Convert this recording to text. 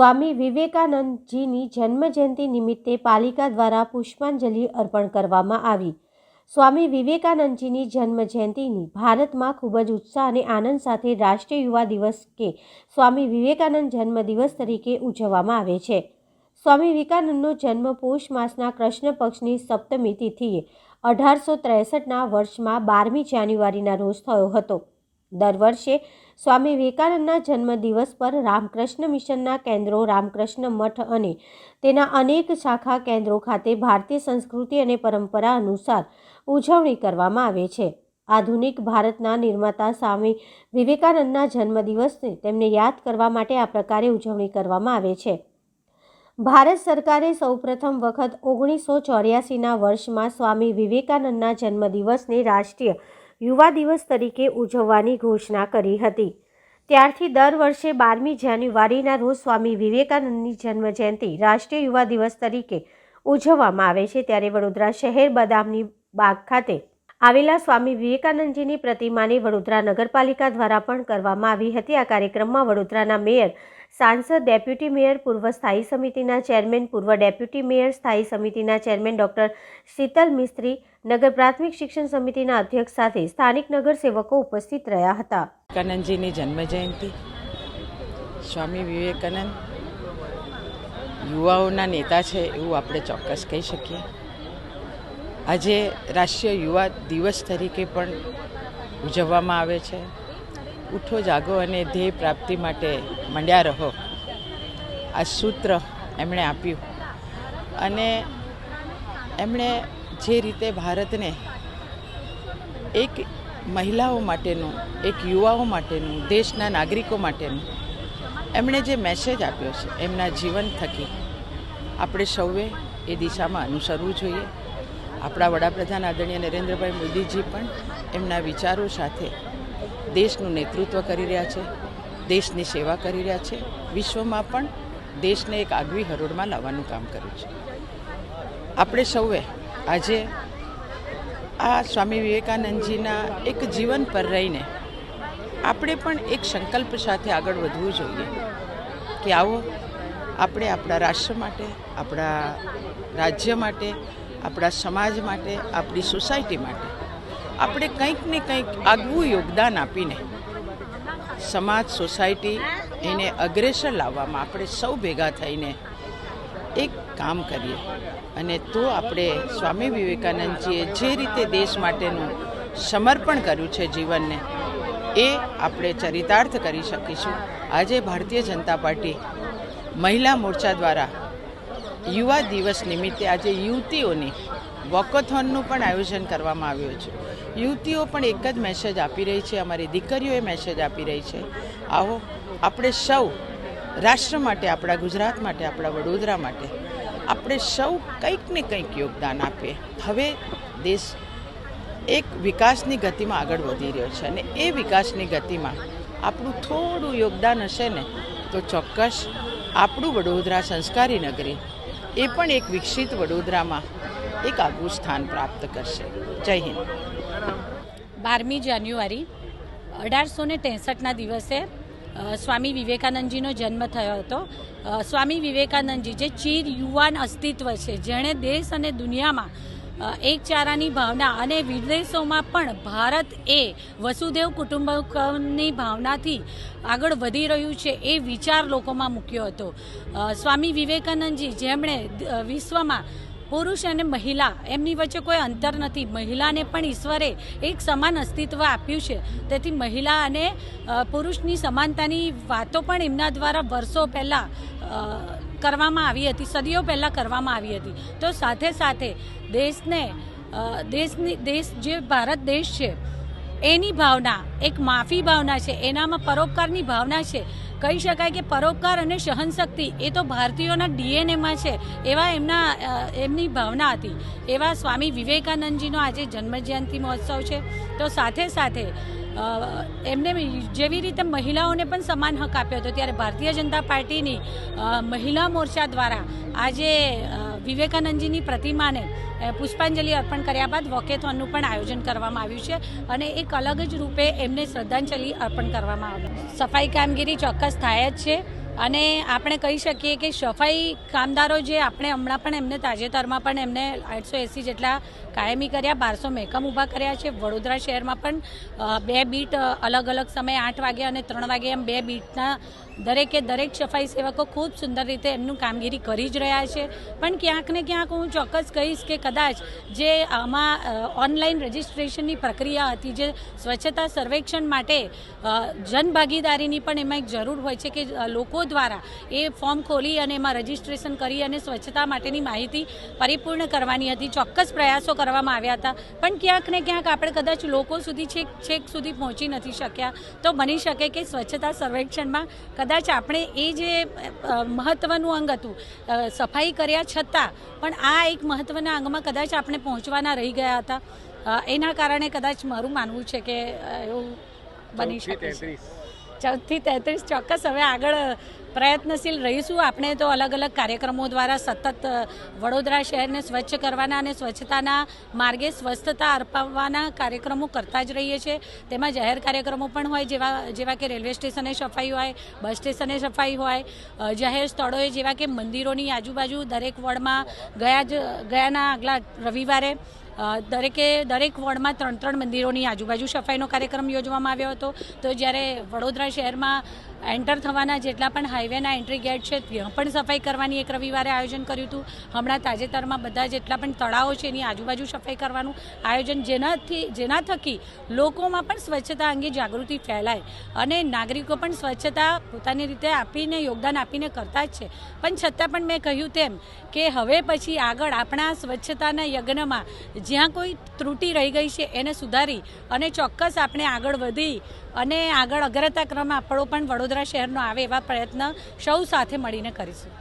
સ્વામી વિવેકાનંદજીની જન્મજયંતિ નિમિત્તે પાલિકા દ્વારા પુષ્પાંજલિ અર્પણ કરવામાં આવી. સ્વામી વિવેકાનંદજીની જન્મજયંતિની ભારતમાં ખૂબ જ ઉત્સાહ અને આનંદ સાથે રાષ્ટ્રીય યુવા દિવસ કે સ્વામી વિવેકાનંદ જન્મદિવસ તરીકે ઉજવવામાં આવે છે. સ્વામી વિવેકાનંદનો જન્મ પોષ માસના કૃષ્ણ પક્ષની સપ્તમી તિથિએ અઢારસો ત્રેસઠના વર્ષમાં બારમી જાન્યુઆરીના રોજ થયો હતો. દર વર્ષે સ્વામી વિવેકાનંદના જન્મદિવસ પર રામકૃષ્ણ મિશનના કેન્દ્રો રામકૃષ્ણ મઠ અને તેના અનેક શાખા કેન્દ્રો ખાતે ભારતીય સંસ્કૃતિ અને પરંપરા અનુસાર ઉજવણી કરવામાં આવે છે. આધુનિક ભારતના નિર્માતા સ્વામી વિવેકાનંદના જન્મદિવસને તેમને યાદ કરવા માટે આ પ્રકારે ઉજવણી કરવામાં આવે છે. ભારત સરકારે સૌપ્રથમ વખત ઓગણીસો ચોર્યાસીના વર્ષમાં સ્વામી વિવેકાનંદના જન્મદિવસને રાષ્ટ્રીય યુવા દિવસ તરીકે ઉજવવાની ઘોષણા કરી હતી. ત્યારથી દર વર્ષે બારમી જાન્યુઆરીના રોજ સ્વામી વિવેકાનંદની જન્મજયંતિ રાષ્ટ્રીય યુવા દિવસ તરીકે ઉજવવામાં આવે છે. ત્યારે વડોદરા શહેર બદામની બાગ ખાતે આવેલા સ્વામી વિવેકાનંદજીની પ્રતિમાની વડોદરા નગરપાલિકા દ્વારા પણ કરવામાં આવી હતી. આ કાર્યક્રમમાં વડોદરાના મેયર, સાંસદ, ડેપ્યુટી મેયર, પૂર્વ સ્થાયી સમિતિના ચેરમેન, પૂર્વ ડેપ્યુટી મેયર, સ્થાયી સમિતિના ચેરમેન ડોક્ટર શીતલ મિસ્ત્રી, નગર પ્રાથમિક શિક્ષણ સમિતિના અધ્યક્ષ સાથે સ્થાનિક નગરસેવકો ઉપસ્થિત રહ્યા હતા. વિવેકાનંદજીની જન્મજયંતિ. સ્વામી વિવેકાનંદ યુવાઓના નેતા છે એવું આપણે ચોક્કસ કહી શકીએ. આજે રાષ્ટ્રીય યુવા દિવસ તરીકે પણ ઉજવવામાં આવે છે. ઉઠો, જાગો અને ધ્યેય પ્રાપ્તિ માટે મંડ્યા રહો. આ સૂત્ર એમણે આપ્યું. અને એમણે જે રીતે ભારતને એક મહિલાઓ માટેનું, એક યુવાઓ માટેનું, દેશના નાગરિકો માટેનું એમણે જે મેસેજ આપ્યો છે, એમના જીવન થકી આપણે સૌએ એ દિશામાં અનુસરવું જોઈએ. આપણા વડાપ્રધાન આદરણીય નરેન્દ્રભાઈ મોદીજી પણ એમના વિચારો સાથે દેશનું નેતૃત્વ કરી રહ્યા છે, દેશની સેવા કરી રહ્યા છે, વિશ્વમાં પણ દેશને એક આગવી હરોળમાં લાવવાનું કામ કર્યું છે. આપણે સૌએ આજે આ સ્વામી વિવેકાનંદજીના એક જીવન પર રહીને આપણે પણ એક સંકલ્પ સાથે આગળ વધવું જોઈએ કે આવો, આપણે આપણા રાષ્ટ્ર માટે, આપણા રાજ્ય માટે આપણા સમાજ માટે, આપણી સોસાયટી માટે. આપણે કંઈક ને કંઈક આગવું યોગદાન આપીને સમાજ, સોસાયટી એને અગ્રેસર લાવવામાં આપણે સૌ ભેગા થઈને એક કામ કરીએ. અને તો આપણે સ્વામી વિવેકાનંદજીએ જે રીતે દેશ માટેનું સમર્પણ કર્યું છે જીવનને, એ આપણે ચરિતાર્થ કરી શકીશું. આજે ભારતીય જનતા પાર્ટી મહિલા મોરચા દ્વારા યુવા દિવસ નિમિત્તે આજે યુવતીઓની વોકથોનનું પણ આયોજન કરવામાં આવ્યું છે. યુવતીઓ પણ એક જ મેસેજ આપી રહી છે, અમારી દીકરીઓએ મેસેજ આપી રહી છે. આવો, આપણે સૌ રાષ્ટ્ર માટે, આપણા ગુજરાત માટે, આપણા વડોદરા માટે, આપણે સૌ કંઈક ને કંઈક યોગદાન આપીએ. હવે દેશ એક વિકાસની ગતિમાં આગળ વધી રહ્યો છે અને એ વિકાસની ગતિમાં આપણું થોડું યોગદાન હશે ને, તો ચોક્કસ આપણું વડોદરા સંસ્કારી નગરી એ પણ એક વિકસિત વડોદરામાં એક આગવું સ્થાન પ્રાપ્ત કરશે. જય હિન્દ. બારમી જાન્યુઆરી અઢારસો ને ત્રેસઠના દિવસે સ્વામી વિવેકાનંદજીનો જન્મ થયો હતો. સ્વામી વિવેકાનંદજી જે ચીર યુવાન અસ્તિત્વ છે, જેણે દેશ અને દુનિયામાં એક ચારાની ભાવના અને વિદેશોમાં પણ ભારત એ વસુદેવ કુટુંબકમની ભાવનાથી આગળ વધી રહ્યું છે એ વિચાર લોકોમાં મૂક્યો હતો. સ્વામી વિવેકાનંદજી જેમણે વિશ્વમાં પુરુષ અને મહિલા, એમની વચ્ચે કોઈ અંતર નથી. મહિલાને પણ ઈશ્વરે એક સમાન અસ્તિત્વ આપ્યું છે. તેથી મહિલા અને પુરુષની સમાનતાની વાતો પણ એમના દ્વારા વર્ષો પહેલાં કરવામાં આવી હતી, સદીઓ પહેલાં કરવામાં આવી હતી. તો સાથે સાથે દેશને દેશની, દેશ જે ભારત દેશ છે, એની ભાવના, એક માફી ભાવના છે, એનામાં પરોપકારની ભાવના છે. કહી શકાય કે પરોપકાર અને સહનશક્તિ એ તો ભારતીયોના ડીએનએમાં છે, એવા એમના એમની ભાવના હતી. એવા સ્વામી વિવેકાનંદજીનો આજે જન્મજયંતિ મહોત્સવ છે. તો સાથે સાથે એમને જેવી રીતે મહિલાઓને પણ સમાન હક આપ્યો હતો, ત્યારે ભારતીય જનતા પાર્ટીની મહિલા મોરચા દ્વારા આજે વિવેકાનંદજીની પ્રતિમાને પુષ્પાંજલિ અર્પણ કર્યા બાદ વોકેથોનનું પણ આયોજન કરવામાં આવ્યું છે અને એક અલગ જ રૂપે એમને શ્રદ્ધાંજલિ અર્પણ કરવામાં આવ્યું સફાઈ કામગીરી ચોક્કસ થાય જ છે. અને આપણે કહી શકીએ કે સફાઈ કામદારો જે આપણે હમણાં પણ એમને તાજેતરમાં પણ એમને આઠસો એંસી જેટલા કાયમી કર્યા, બારસો મહેકમ ઊભા કર્યા છે. વડોદરા શહેરમાં પણ બે બીટ અલગ અલગ સમયે આઠ વાગે અને ત્રણ વાગે એમ બે બીટના દરેકે દરેક સફાઈ સેવકો ખૂબ સુંદર રીતે એમનું કામગીરી કરી જ રહ્યા છે. પણ ક્યાંક ને ક્યાંક હું ચોક્કસ કહીશ કે કદાચ જે આમાં ઓનલાઈન રજિસ્ટ્રેશનની પ્રક્રિયા હતી, જે સ્વચ્છતા સર્વેક્ષણ માટે જનભાગીદારીની પણ એમાં એક જરૂર હોય છે કે લોકો દ્વારા એ ફોર્મ ખોલી અને એમાં રજીસ્ટ્રેશન કરી અને સ્વચ્છતા માટેની માહિતી પરિપૂર્ણ કરવાની હતી. ચોક્કસ પ્રયાસો કરવામાં આવ્યા હતા. પણ ક્યાંક ને ક્યાંક આપણે કદાચ લોકો સુધી છેક છેક સુધી પહોંચી નથી શક્યા. તો બની શકે કે સ્વચ્છતા સર્વેક્ષણમાં કદાચ આપણે એ જે મહત્ત્વનું અંગ હતું સફાઈ કર્યા છતાં પણ આ એક મહત્ત્વના અંગમાં કદાચ આપણે પહોંચવાના રહી ગયા હતા. એના કારણે કદાચ મારું માનવું છે કે એવું બની શકે ચૌદથી તેત્રીસ ચોક્કસ હવે આગળ પ્રયત્નશીલ રહીશું. આપણે તો અલગ અલગ કાર્યક્રમો દ્વારા સતત વડોદરા શહેરને સ્વચ્છ કરવાના અને સ્વચ્છતાના માર્ગે સ્વસ્થતા અર્પાવવાના કાર્યક્રમો કરતા જ રહીએ છીએ. તેમાં જાહેર કાર્યક્રમો પણ હોય, જેવા જેવા કે રેલવે સ્ટેશને સફાઈ હોય, બસ સ્ટેશને સફાઈ હોય જાહેર સ્થળોએ જેવા કે મંદિરોની આજુબાજુ દરેક વોર્ડમાં ગયા જ, ગયાના આગલા રવિવારે દરેકે દરેક વોર્ડમાં ત્રણ ત્રણ મંદિરોની આજુબાજુ સફાઈનો કાર્યક્રમ યોજવામાં આવ્યો હતો. તો જ્યારે વડોદરા શહેરમાં એન્ટર થવાના જેટલા પણ હાઈવેના એન્ટ્રી ગેટ છે, ત્યાં પણ સફાઈ કરવાની એક રવિવારે આયોજન કર્યું હતું. હમણાં તાજેતરમાં બધા જેટલા પણ તળાવો છે, એની આજુબાજુ સફાઈ કરવાનું આયોજન જેનાથી, જેના થકી લોકોમાં પણ સ્વચ્છતા અંગે જાગૃતિ ફેલાય અને નાગરિકો પણ સ્વચ્છતા પોતાની રીતે આપીને, યોગદાન આપીને કરતા જ છે. પણ છતાં પણ મેં કહ્યું તેમ કે હવે પછી આગળ આપણા સ્વચ્છતાના યજ્ઞમાં જ્યાં કોઈ ત્રુટિ રહી ગઈ છે એને સુધારી અને ચોક્કસ આપણે આગળ વધી અને આગળ અગ્રતા ક્રમ આપણો પણ વડોદરા શહેરનો આવે એવા પ્રયત્ન સૌ સાથે મળીને કરીશું.